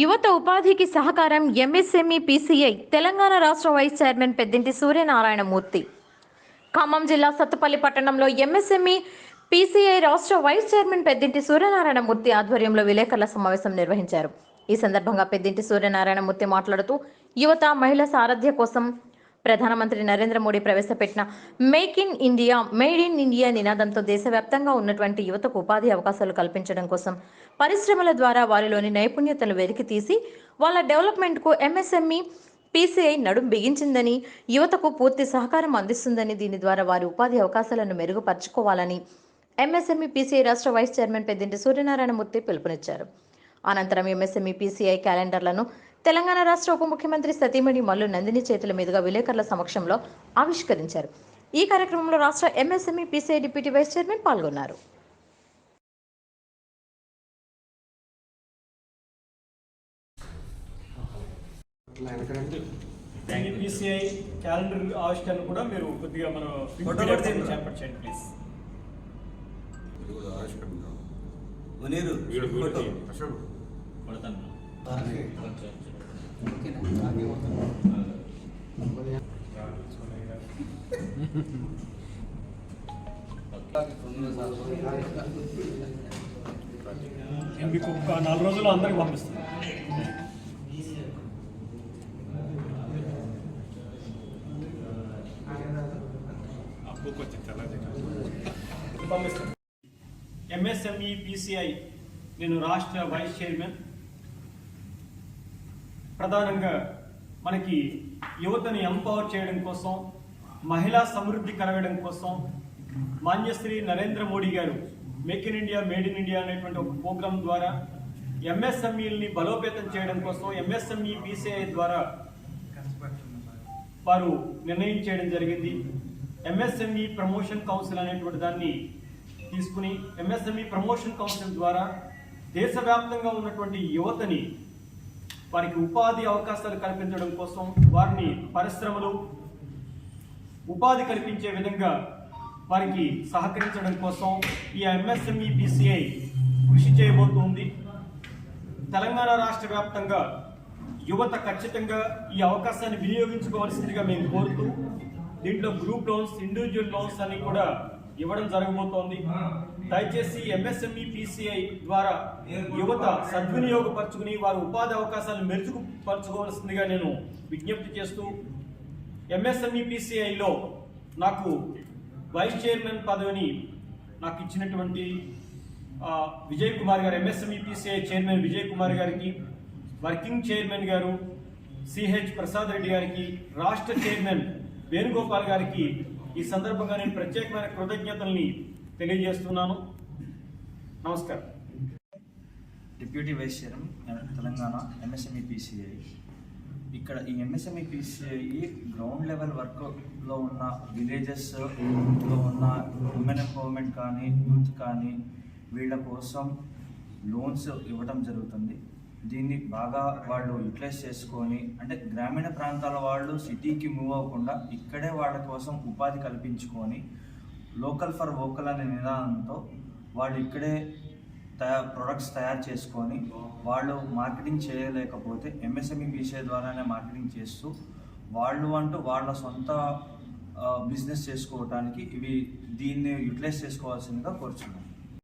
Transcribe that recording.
యువత ఉపాధికి సహకారం ఎంఎస్ఎంఈ పీసీఐ తెలంగాణ రాష్ట్ర వైస్ చైర్మన్ పెద్దింటి సూర్యనారాయణమూర్తి. ఖమ్మం జిల్లా సత్తుపల్లి పట్టణంలో ఎంఎస్ఎంఈ పీసీఐ రాష్ట్ర వైస్ చైర్మన్ పెద్దింటి సూర్యనారాయణమూర్తి ఆధ్వర్యంలో విలేకరుల సమావేశం నిర్వహించారు. ఈ సందర్భంగా పెద్దింటి సూర్యనారాయణమూర్తి మాట్లాడుతూ యువత మహిళ సారథ్య కోసం ప్రధానమంత్రి నరేంద్ర మోడీ ప్రవేశపెట్టిన make in India made in India నినాదంతో దేశవ్యాప్తంగా ఉన్నటువంటి యువతకు ఉపాధి అవకాశాలు కల్పించడం కోసం పరిశ్రమల ద్వారా వారిలోని నైపుణ్యతలు వెలికి తీసి వాళ్ళ డెవలప్మెంట్కు ఎంఎస్ఎంఈ పీసీఐ నడుం బిగించిందని యువతకు పూర్తి సహకారం అందిస్తుందని దీని ద్వారా వారి ఉపాధి అవకాశాలను మెరుగుపరచుకోవాలని ఎంఎస్ఎంఈ పీసీఐ రాష్ట్ర వైస్ చైర్మన్ పెద్దింటి సూర్యనారాయణమూర్తి పిలుపునిచ్చారు. అనంతరం ఎంఎస్ఎంఈ పీసీఐ క్యాలెండర్లను తెలంగాణ రాష్ట్ర ఉప ముఖ్యమంత్రి సతీమణి మల్లు నందిని చేతుల మీదుగా విలేకరుల సమక్షంలో ఆవిష్కరించారు. ఈ కార్యక్రమంలో రాష్ట్ర MSME PCI deputy vice chairman పాల్గొన్నారు. బీసీఐ క్యాలెండర్ ఆవిష్కరణ కూడా మీరు కొద్దిగా మన ఫోటో కూడా తీయండి. చేపట్ చేయండి ప్లీజ్. మునీరు ఫోటో. నేను మీకు ఒక నాలుగు రోజుల్లో అందరికి పంపిస్తాను పంపిస్తాను ఎంఎస్ఎంఈ పీసీఐ నేను రాష్ట్ర వైస్ చైర్మన్ ప్రధానంగా మనకి యువతని ఎంపవర్ చేయడం కోసం మహిళా సమృద్ధి కలగడం కోసం మాన్యశ్రీ నరేంద్ర మోడీ గారు make in India made in India అనేటువంటి ఒక ప్రోగ్రాం ద్వారా ఎంఎస్ఎంఈల్ని బలోపేతం చేయడం కోసం ఎంఎస్ఎంఈ బీసీఐ ద్వారా వారు నిర్ణయం చేయడం జరిగింది. ఎంఎస్ఎంఈ ప్రమోషన్ కౌన్సిల్ అనేటువంటి దాన్ని తీసుకుని ఎంఎస్ఎంఈ ప్రమోషన్ కౌన్సిల్ ద్వారా దేశవ్యాప్తంగా ఉన్నటువంటి యువతని వారికి ఉపాధి అవకాశాలు కల్పించడం కోసం వారిని పరిశ్రమలు ఉపాధి కల్పించే విధంగా వారికి సహకరించడం కోసం ఈ ఎంఎస్ఎంఈ బీసీఐ కృషి చేయబోతోంది. తెలంగాణ రాష్ట్ర వ్యాప్తంగా యువత ఖచ్చితంగా ఈ అవకాశాన్ని వినియోగించుకోవాల్సిందిగా మేము కోరుతూ దీంట్లో గ్రూప్ లోన్స్ ఇండివిజువల్ లోన్స్ అని కూడా ఇవ్వడం జరగబోతోంది. దయచేసి ఎంఎస్ఎంఈ పీసీఐ ద్వారా యువత సద్వినియోగపరచుకుని వారి ఉపాధి అవకాశాలను మెరుగుపరచుకోవాల్సిందిగా నేను విజ్ఞప్తి చేస్తూ ఎంఎస్ఎంఈ పీసీఐలో నాకు వైస్ చైర్మన్ పదవిని నాకు ఇచ్చినటువంటి విజయ్ కుమార్ గారు MSME PCI chairman Vijay Kumar గారికి వర్కింగ్ చైర్మన్ గారు సిహెచ్ ప్రసాద్ రెడ్డి గారికి రాష్ట్ర చైర్మన్ వేణుగోపాల్ గారికి ఈ సందర్భంగా నేను ప్రత్యేకమైన కృతజ్ఞతల్ని తెలియజేస్తున్నాను. నమస్కారం. Deputy vice chairman Telangana MSME PCI ఇక్కడ ఈ ఎంఎస్ఎంఈ పీసీఐ గ్రౌండ్ లెవెల్ వర్క్లో ఉన్న విలేజెస్లో ఉన్న ఉమెన్ ఎంపవర్మెంట్ కానీ యూత్ కానీ వీళ్ళ కోసం లోన్స్ ఇవ్వడం జరుగుతుంది. దీన్ని బాగా వాళ్ళు యూటిలైజ్ చేసుకొని అంటే గ్రామీణ ప్రాంతాల వాళ్ళు సిటీకి మూవ్ అవ్వకుండా ఇక్కడే వాళ్ళ కోసం ఉపాధి కల్పించుకొని లోకల్ ఫర్ వోకల్ అనే నిదానంతో వాళ్ళు ఇక్కడే తయారు ప్రొడక్ట్స్ తయారు చేసుకొని వాళ్ళు మార్కెటింగ్ చేయలేకపోతే ఎంఎస్ఎంఈ బీసీఐ ద్వారానే మార్కెటింగ్ చేస్తూ వాళ్ళు అంటూ వాళ్ళ సొంత బిజినెస్ చేసుకోవడానికి ఇవి దీన్ని యూటిలైజ్ చేసుకోవాల్సిందిగా కోరుచున్నాను